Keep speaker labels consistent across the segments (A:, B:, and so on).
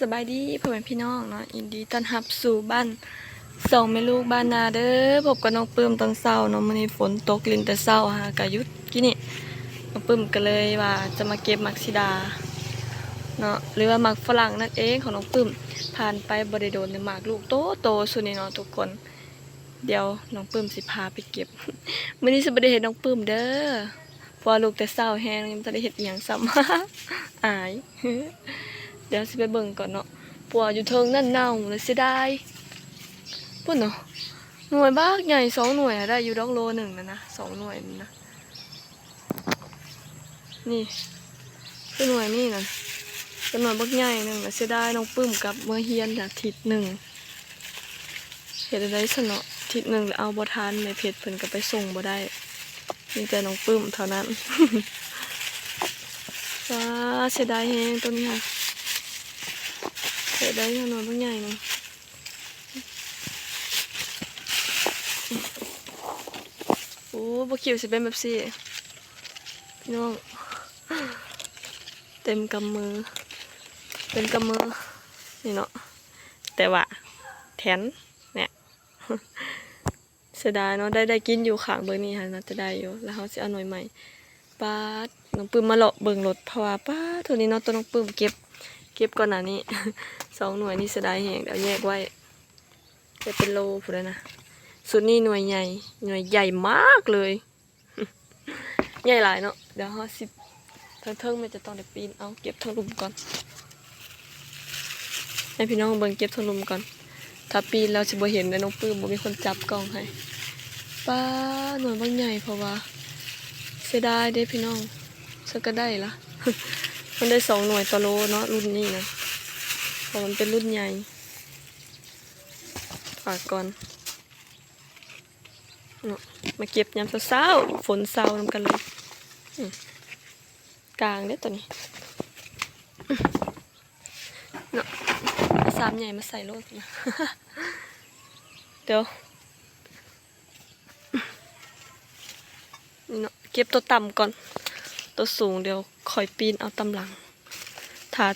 A: สบายดีพ่อแม่พี่น้องเนาะยินดีต้อนรับสู่บ้านสองแม่ลูกบ้านนาเด้อพบกับน้องปื้มตอนเช้าเนาะมื้อนี้ฝนตกลินแต่เช้าฮะกะยุดกี่นี่น้องปื้มก็เลยว่าจะมาเก็บมักซิดาเนาะหรือว่ามักฝรั่งนั่นเองของน้องปื้มผ่านไปบ่ได้โดนแต่หมากลูกโตโตสุดนี่เนาะทุกคน เดี๋ยวน้องปื้มสิพาไปเก็บมื้อนี้สิบ่ได้เห็นน้องปื้มเด้อพราะว่าลูกแต่เช้าแฮงยังบ่ได้เฮ็ดอีหยังซ้ำอาย เดี๋ยวสิไปเบิ่งก่อนเนาะปัวอยู่เทิงนั่นเน่าเลยเสียดายปุ่นเนาะหน่วยบ้ากใหญ่สองหน่วยอะได้อยู่ดอกโลหนึ่งนะนะสองหน่วยนะนี่คือหน่วยนี่นะเป็นหน่วยบักใหญ่หนึ่งนะเสียดายน้องปื้มกับเมื่อเฮียนนะทิศหนึ่งเห็ดอะไรสนเนาะทิศหนึ่งแล้วเอาบทานในเพจเพิ่นก็ไปส่งบ่ได้มีแต่น้องปื้มเท่านั้นว้าเสียดายแฮงตัวนี้ค่ะ เกิดได้ถนนบางใหญ่นะโอ้บคิวสิเป็นแบบสี่พี่น้อง เต็มกำมือ เป็นกำมือ นี่เนาะ แต่ว่าแทนเนี่ยเสียดายเนาะได้ได้กินอยู่ขางเบอร์นี้ค่ะน่าจะได้อยู่ แล้วเขาจะเอาหน่อยใหม่ป้าน้องปื้มมาเลาะเบิ่งรถเพราะว่าป้าดตัวนี้เนาะตัวน้องปื้มเก็บ เก็บก่อนหน้านี้ สองหน่วยนี่เสียดายแหงเดี๋ยวแยกไว้จะเป็นโลพูดแล้วนะสุดนี่หน่วยใหญ่หน่วยใหญ่มากเลย ใหญ่หลายเนาะเดี๋ยวห้าสิบทั้งเทิงมันจะต้องได้ปีนเอาเก็บทั้งลุมก่อนให้พี่น้องเบิ่งเก็บทั้งลุมก่อน ถ้าปีนเราจะบ่เห็นเลยน้องปื้มบ่มีคนจับกล้องให้ป้าหน่วยบางใหญ่เพราะว่าเสียดายเด้พี่น้องสักก็ได้ละ มันได้สองหน่วยต่อโลเนาะรุ่นนี้นะเพราะมันเป็นรุ่นใหญ่ฝากก่อนเนาะมาเก็บยามเช้าๆฝนเช้านำกันเลยกลางเด้อตัวนี้เนาะเอาสามใหญ่มาใส่โลดนะเดี๋ยวเนาะเก็บตัวต่ำก่อน ตัวสูงเดี๋ยวคอยปีนเอาตำหลังถ้า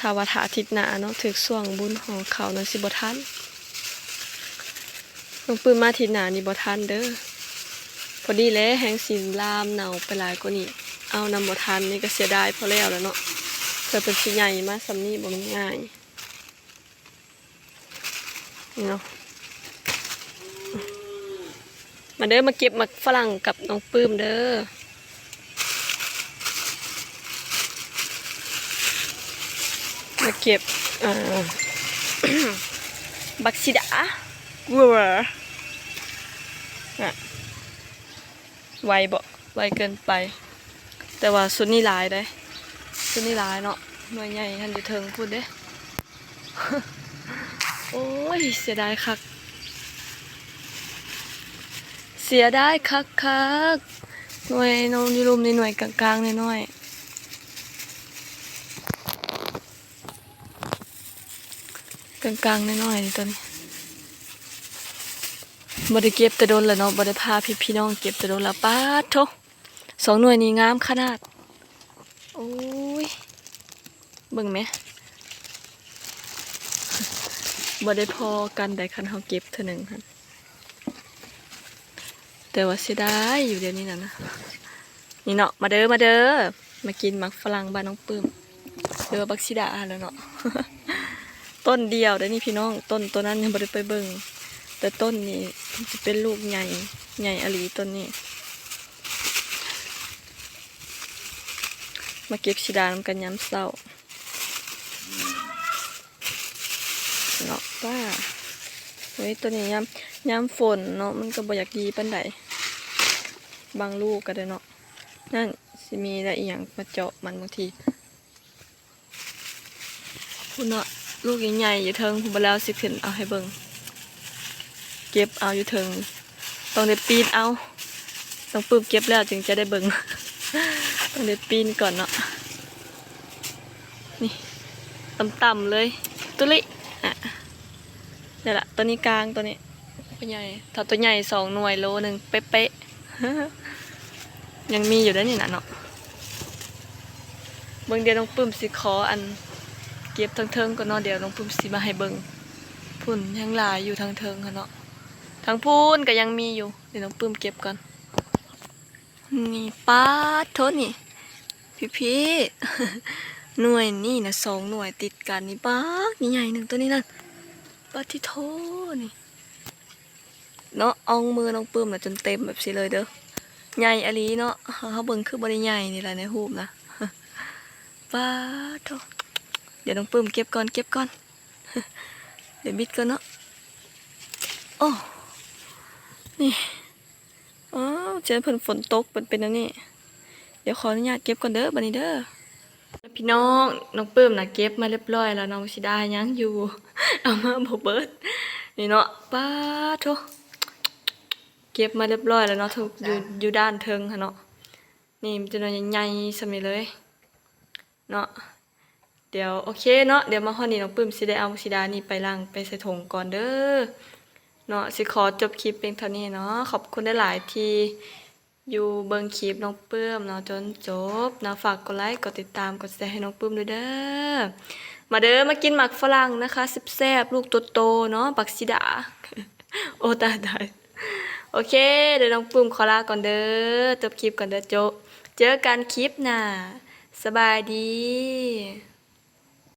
A: ถาว่าถาทิตย์หนาเนาะถึกส่วงบุญขอเขานะสิบทันลงปืนมาทิตย์หนานี่บ่ทันเด้อพอดีแล้วแหงสินลามเนาไปหลายกว่านี้เอานำบ่ทันนี่ก็เสียดายพอแล้วแล้วเนาะเธอเป็นสิใหญ่มาซำนี้บ่มันง่ายเนาะมาเด้อมาเก็บมักฝรั่งกับน้องปื้มเด้อ มาเก็บเอ่อบักซิดาวัวน่ะไวบ่ไวเกินไป แต่ว่าสุดนี่หลายได้สุดนี่หลายเนาะหน่วยใหญ่ทันอยู่เทิงพูดเด้ โอ้ย เสียดายคัก เสียดายคักคักๆหน่วยนองอยูรุมในหน่วยกลางๆน้อย กลางๆน้อยๆนี่ตัวนี้บ่ได้เก็บแต่โดนแล้วเนาะบ่ได้พาพี่พี่น้องเก็บแต่โดนแล้วป้าดโถสองหน่วยนี้งามขนาด โอ้ยเบิ่งไหมบ่ได้พอกันแต่คันเฮาเก็บเท่านึงหั่นแต่ว่าเสียดายอยู่เดี๋ยวนี้น่ะนะนี่เนาะมาเด้อมาเด้อมากินมักฝรั่งบ้านน้องปื้มเด้อบักซิดาแล้วเนาะ ต้นเดียวเด้อนี่พี่น้องต้นตัวนั้นยังบ่ได้ไปเบิ่งแต่ต้นนี้จะเป็นลูกใหญ่ใหญ่อลีต้นนี้ มาเก็บชิดานำกันยามเช้าเนาะป้าเฮ้ยตัวนี้ยามยามฝนเนาะมันก็บ่อยากดีปานใดบางลูกก็ได้เนาะนั่นสิมีอะไรอีหยังมาเจาะมันบางทีคุณเนาะ ลูกใหญ่ๆอยู่เทิงผมแล้วสิขึ้นเอาให้เบิ่งเก็บเอาอยู่เทิงต้องได้ปีนเอา ต้องปืบเก็บแล้วจึงจะได้เบิ่งต้องได้ปีนก่อนเนาะนี่ต่ำๆเลยตุลิอะเดี๋ยวละตัวนี้กลางตัวนี้ตัวใหญ่ถ้าตัวใหญ่สองหน่วยโลหนึ่งเป๊ะๆยังมีอยู่ด้านนี่นะเนาะเบิ่งเดียวต้องปื้มสิขออัน เก็บทั้งเทิงก็เนาะเดี๋ยวน้องปุ้มสิมาให้เบิงพุ่นยังหลายอยู่ทางเทิงค่ะเนาะทางพูนก็ยังมีอยู่เดี๋ยวน้องปุ้มเก็บก่อนนี่ป้าโทษนี่พี่พี่หน่วยนี่นะสองหน่วยติดกันนี่ป้านี่ใหญ่หนึ่งตัวนี้นั่นป้าที่โทษนี่เนาะเอามือน้องปื้มนะจนเต็มแบบสิเลยเด้อใหญ่อลีเนาะเขาเบิ่งคือบริใหญ่นี่แหละในหูปนะป้าโท เดี๋ยวน้องปื้มเก็บก่อนเก็บก่อน เดี๋ยวบิดก่อนเนาะโอ้นี่อ๋อเจอเพิ่นฝนตกเป็นเป็นอันนี้เดี๋ยวขออนุญาตเก็บก่อนเด้อบันนี้เด้อพี่น้องน้องปื้มนะเก็บมาเรียบร้อยแล้วน้องสิดายังอยู่ เอามาบ่เบิดนี่เนาะป้าโทเก็บมาเรียบร้อยแล้วเนาะทุกอยู่อยู่ด้านเทิงค่ะเนาะนี่มันจะนอนใหญ่ๆสมิเลย เนาะ เดี๋ยวโอเคเนาะเดี๋ยวมาฮอนี่น้องปื้มสิได้เอาสิดานี่ไปล้างไปใส่ถุงก่อนเด้อเนาะสิขอจบคลิปเพียงเท่านี้เนาะขอบคุณได้หลายที่อยู่เบิ่งคลิปน้องปื้มเนาะจนจบเนาะฝากกดไลค์กดติดตามกดแชร์ให้น้องปื้มด้วยเด้อมาเด้อมากินหมักฝรั่งนะคะสิบแซบๆลูกโตๆเนาะบักซิดา โอตายตายโอเค เดี๋ยวน้องปื้มขอลาก่อนเด้อจบคลิปก่อนเด้อโจเจอกันคลิปหน้าสบายดี